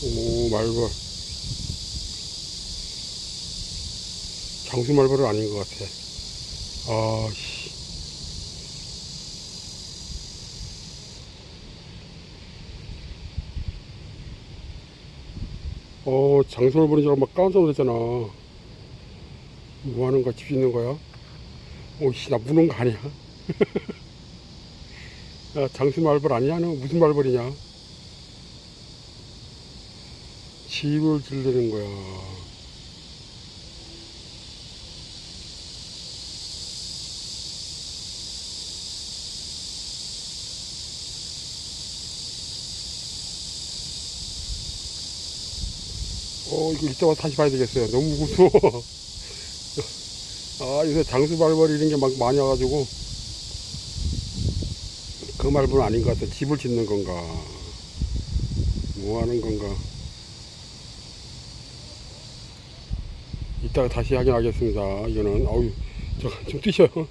오, 말벌. 장수 말벌은 아닌 것 같아. 아, 씨. 어, 장수 말벌인 줄 알고 막 깜짝 놀랐잖아. 뭐 하는 거야? 집 짓는 거야? 오씨, 나 무는 거 아니야? 야, 장수 말벌 아니야? 너 무슨 말벌이냐? 집을 지르는 거야. 어, 이거 이따가 다시 봐야 되겠어요. 너무 무서워. 아, 요새 장수 말벌 이런 게 막 많이 와가지고. 그 말벌은 아닌 것 같아. 집을 짓는 건가. 뭐 하는 건가. 이따가 다시 확인하겠습니다. 이거는, 어우, 저, 좀 뛰셔요.